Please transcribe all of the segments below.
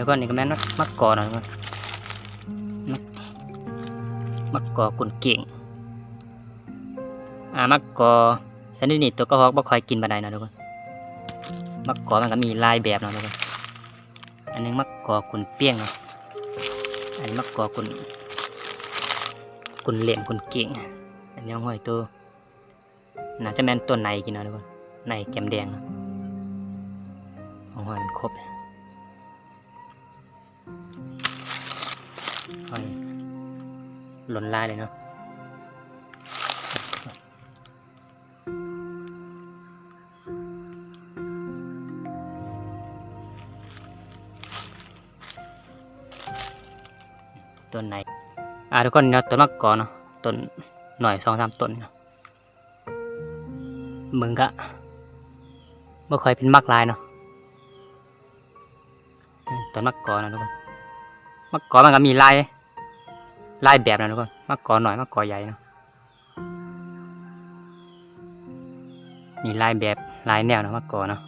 เดี๋ยวก่อนนี่ก็แม่นมักมักกอนะทุกคนมักมักกอกุนเก่งอ่ามักกอชนิดนี้ตัวก็ฮอกบ่คอยกินปานใดนะทุกคนมักกอมันก็มีลายแบบนะทุกคนอันนึงมักกอกุนเปี้ยงนะอันนี้มักกอกุนกุนเหลี่ยมกุนเก่งอันนี้ห้อยตัวน่าจะแม่นตัวในกินนะทุกคนในแกมแดงนะเอาห้อยครบ หล่นลายเลยเนาะต้นไหน อ่าทุกคนเนาะต้นมะกอกเนาะต้นหน่อยสองสามต้นเนาะมึงก็เมื่อค่อยเป็นมักลายเนาะต้นมะกอนะทุกคนมะกอมันก็มีลาย ลายแบบนะทุกคนมะกกอหน่อยมะกกอใหญ่เนาะมีลายแบบลายแนวนะมะกกอเนาะ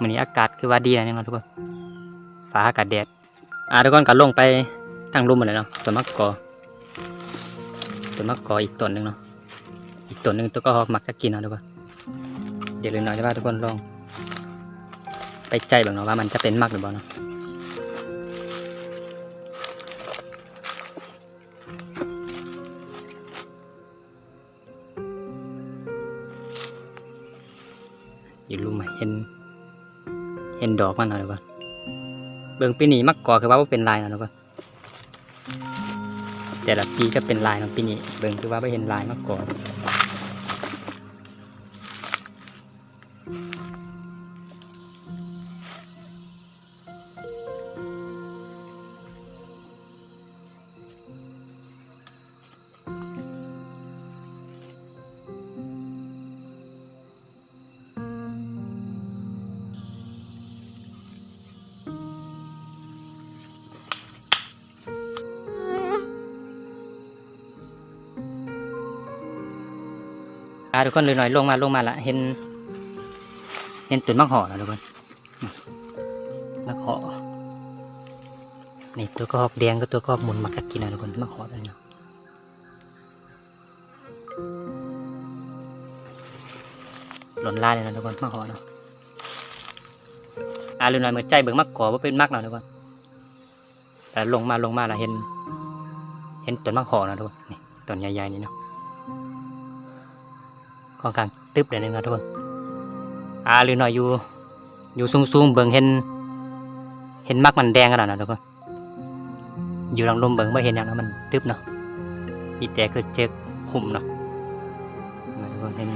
วันนี้อากาศคือว่าดีนะเนี่ยเนาทุกคนฟ้าอากาศแดดอ่าทุกคนก็ลงไปทางลุ่มหมดเลยเนาะต้นมะกอต้นมะกอกอีกต้นหนึ่งเนาะอีกต้นหนึ่งตัวก็มักจะกินเนาะทุกคนเดี๋ยวเลืมหน่อยจะว่าทุกคนลอง ไปใจบ้างเนาะว่ามันจะเป็นมากหรือเปล่าเนาะอยู่รู้ไหมเห็น เห็นดอกมันหน่อยว่าเบิ่งปีนี้มักก่อคือว่าเป็นลายนะทุกคนแต่ละปีก็เป็นลายของปีนี้เบิ่งคือว่าไม่เห็นลายมักก่อ ทุกคนเลยหน่อยลงมาลงมาละเห็น เห็นตุ่นมักห่อแล้วทุกคนมักห่อนี่ตัวกระหอกแดงก็ตัวกระหอกมุนมักจะกินนะทุกคนมักห่อเลยเนาะหล่นลายเลยนะทุกคนมักห่อเนาะอาเลยหน่อยเมือใจเบิ่งมักก่อว่าเป็นมักเนาะทุกคนแต่ลงมาลงมาละเห็น เห็นต้นมักห่อนะทุกคนนี่ต้นใหญ่ๆนี่เนาะ ค่อนข้างตึบเลยนะทุกคนอ่าหรือหน่อยอยู่อยู่สูงๆเบิ่งเห็น เห็นมักมันแดงขนาดนั้นทุกคนอยู่หลังลมเบิ่งไม่เห็นอย่างนั้นมันตึบเนาะอีแต่คือเจ๊กหุ่มเนาะทุกคนเห็น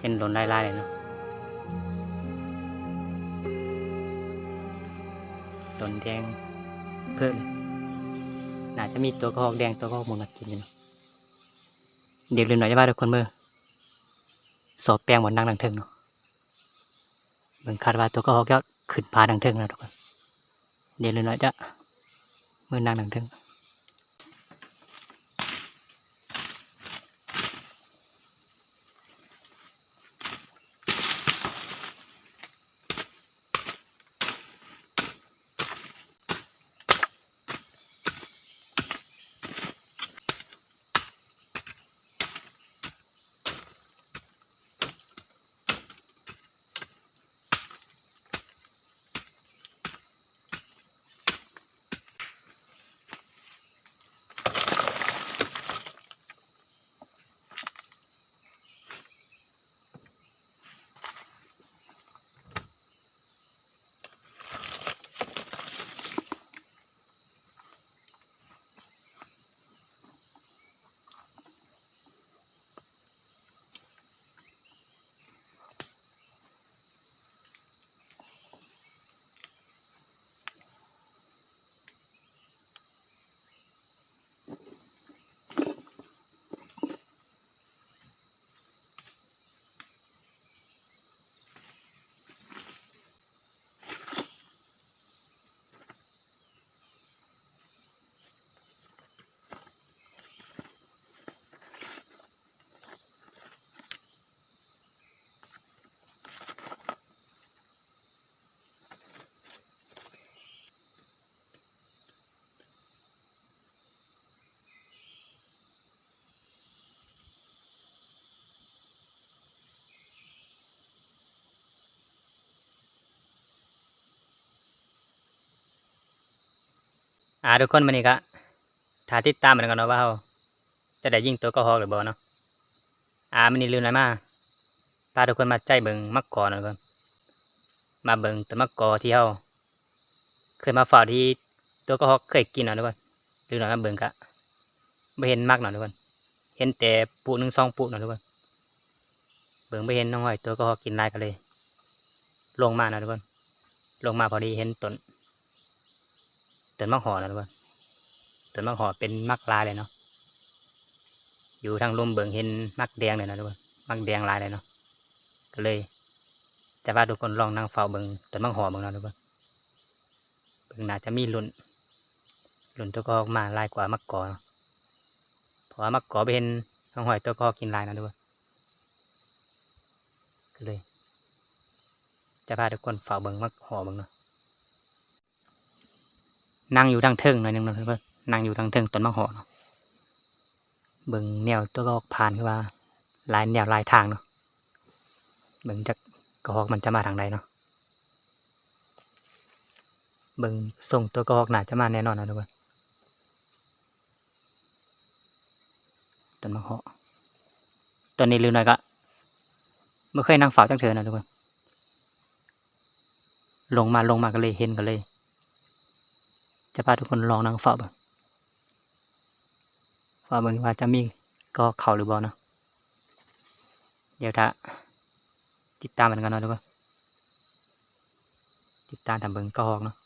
เห็นหล่นลายๆเลยเนาะหล่นแดงเพิ่มเลยน่าจะมีตัวกระหอกแดงตัวกระหอกมุนมากินอยู่เนาะเดี๋ยวลืมหน่อยจะว่าทุกคนเมื่อ สอบแปลงบนนั่งดังเทิงเนาะเบิ่งคาดว่าตัวก็ฮอกยอดขึ้นพาดังเทิงแล้วทุกคนเดี๋ยวลืมหน่อยจะเมื่อนั่งดังเทิง อ่าทุกคนวันนี้ก็ถ้าติดตามเหมือนกันเนาะว่าเราจะได้ยิ่งตัวกระหอกหรือบ่เนาะอ่ามันนี่ลืมอะไรมาพาทุกคนมาใจเบิงมักกอหน่อยก่อนมาเบิงต้นมักกอที่เราเคยมาฝ่าที่ตัวกระหอกเคยกินเนาะทุกคนลืมหน่อยมาเบิงกะไม่เห็นมากหน่อยทุกคนเห็นแต่ปูหนึ่งสองปูหน่อยทุกคนเบิงไม่เห็นน้องหอยตัวกระหอกกินลายกันเลย ลงมานะทุกคนลงมาพอดีเห็นต้น ต้นมักหอนะทุกคนต้นมักหอเป็นมักลายเลยเนาะอยู่ทางลมเบิงเห็นมักแดงเลยนะทุกคนมักแดงลายเลยเนาะก็เลย จะว่าทุกคนลองนั่งเฝ้าเบิงต้นมักหอเบิงเนาะทุกคนเบิงน่าจะมีลุ่นลุ่นตัวกอกมาลายกว่ามักกอเนาะเพราะว่ามักกอไปเห็นน้องหอยตัวกอกินลายนะทุกคนก็เลย จะพาทุกคนเฝ้าเบิงมักหอเบิงเนาะ นั่งอยู่ทางเทิงหน่อยนึงนะเพื่อนนั่งอยู่ทางเทิงต้นมะฮอเนาะเบิ่งแนวตัวกอกผ่านคือว่าลายแนวลายทางเนาะเบิ่งจากกระหอกมันจะมาทางใดเนาะเบิ่งส่งตัวกระหอกน่าจะมาแน่นอนนะทุกคนต้นมะฮอตอนนี้ลืมหน่อยก็ไม่เคยนั่งเฝ้าจังเธอนะทุกคนลงมาลงมาก็เลยเห็นกันเลย จะพาทุกคนลองนั่งฝ่าเบิงฝ่าเบิงว่าจะมีก็เข่าหรือเปล่าเนาะเดี๋ยวถ้าติดตามมันกันเนาะทุกคนติดตามทำเบิงก็หอกเนาะ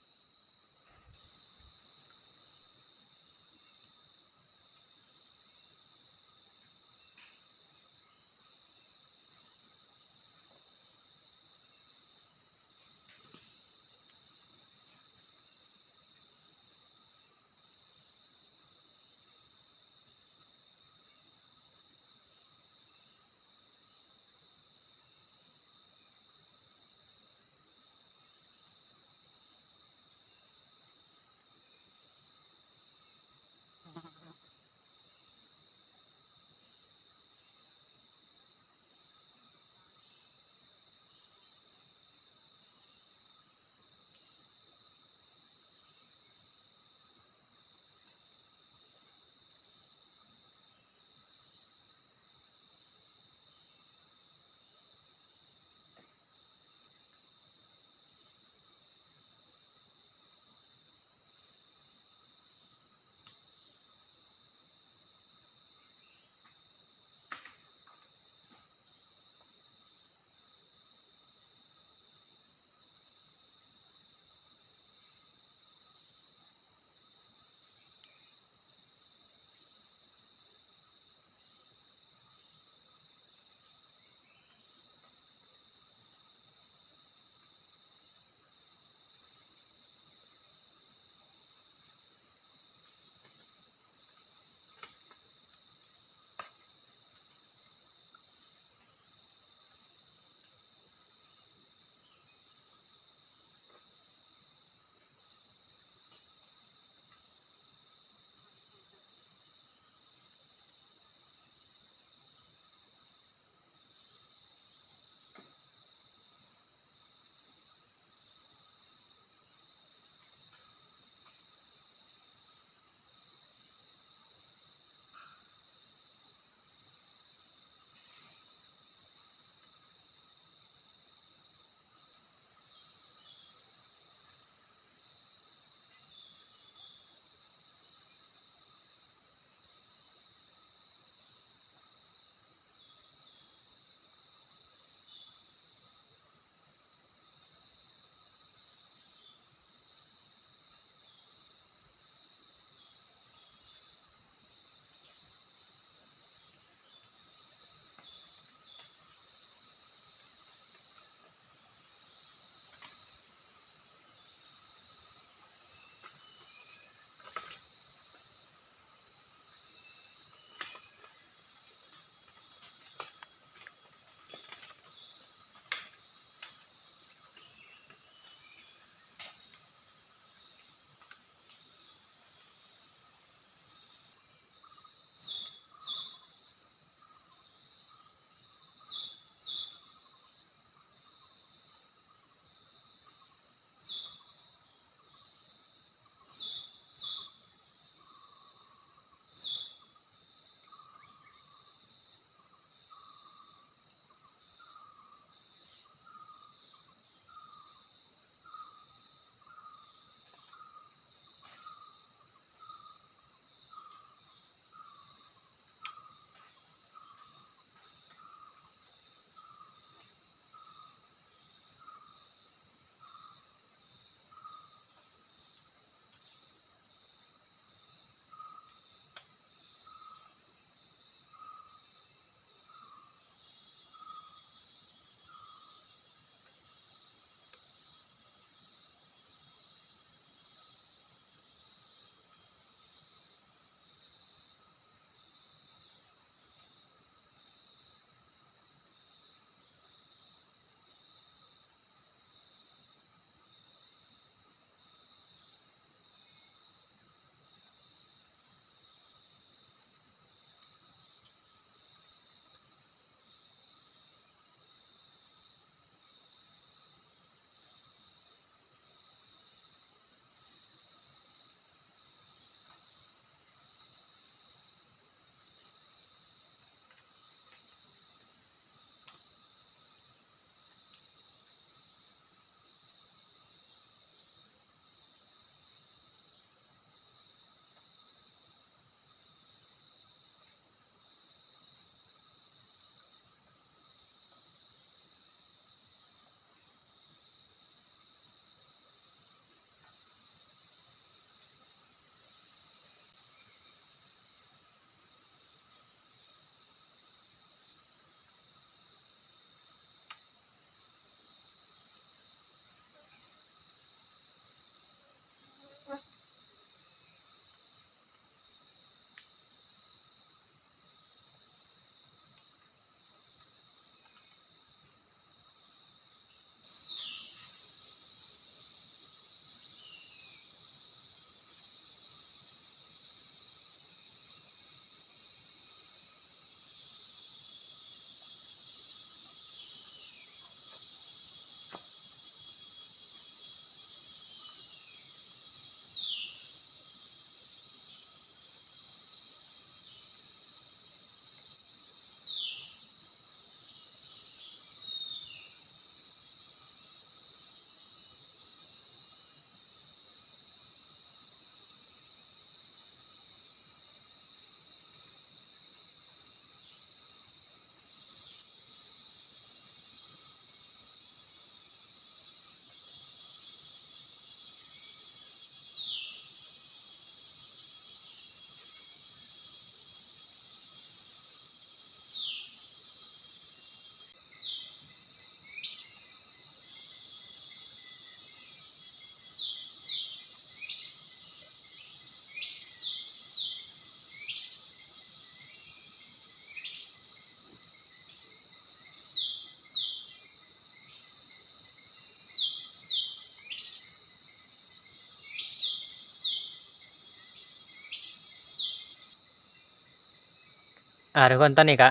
อ่าทุกคนตอนนี้ก็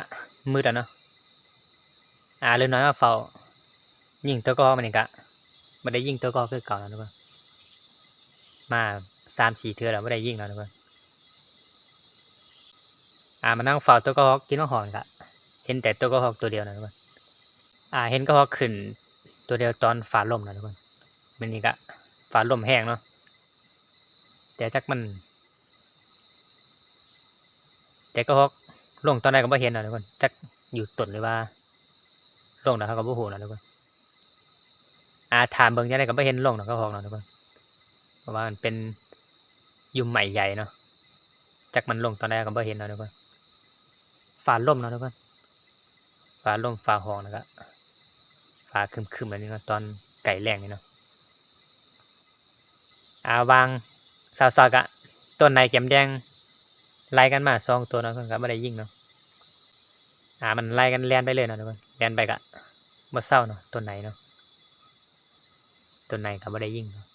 มืดแล้วเนาะอ่าเรือน้อยมาเฝ้ายิงตัวกอมันนี่ก็ไม่ได้ยิงตัวกอคือเก่าแล้วทุกคนมาสามสี่เทือแล้วไม่ได้ยิงแล้วทุกคนอ่ามานั่งเฝ้าตัวกอกินมะหอนก็เห็นแต่ตัวกอกตัวเดียวนะทุกคนอ่าเห็นก็หอกขึ้นตัวเดียวตอนฝาลมนะทุกคนมันนี่ก็ฝาลมแห้งเนาะแต่จักมัน แต่ก็ฮอก ลงตอนไหนก็บ่เห็นนะทุกคนจักอยู่ต้นหรือว่าลงนะเขาก็บ่ฮู้นะทุกคนอาถามเบิ่งจังไดก็บ่เห็นลงนะก็ฮอกนะทุกคนเพราะว่ามันเป็นยุ่มใหม่ใหญ่เนาะจักมันลงตอนไหนก็บ่เห็นนะทุกคนฟ้าล่มนะทุกคนฟ้าล่มฟ้าหองนะก็ฟ้าคึมๆแบบนี้นะตอนไก่แรงนี่เนาะอาวางซาวๆกะต้นไหนแกมแดง ไล่กันมาสองตัวเนาะก็ไม่ได้ยิงเนาะอ่ามันไล่กันแล่นไปเลยเนาะทุกคนแล่นไปกะบ่เศร้าเนาะตัวไหนเนาะตัวไหนก็ไม่ได้ยิงเนาะ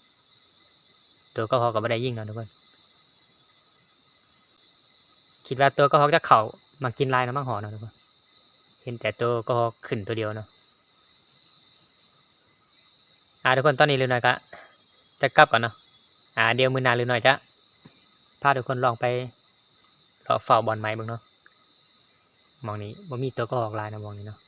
ตัวก็ฮอกก็ไม่ได้ยิงเนาะทุกคนคิดว่าตัวก็ฮอกจะเข่ามากินลายนะมั่งหอเนาะทุกคนเห็นแต่ตัวก็ฮอกขึ้นตัวเดียวเนาะอ่าทุกคนตอนนี้ลืมหน่อยก็จะกลับก่อนเนาะอ่าเดี๋ยวมือนาลืมหน่อยจะพาทุกคนลองไป ราเฝ้าบอลไม้บิ่งเนาะมองนี้บ่มีตัวก็ออกลายนะมองนี้เนาะ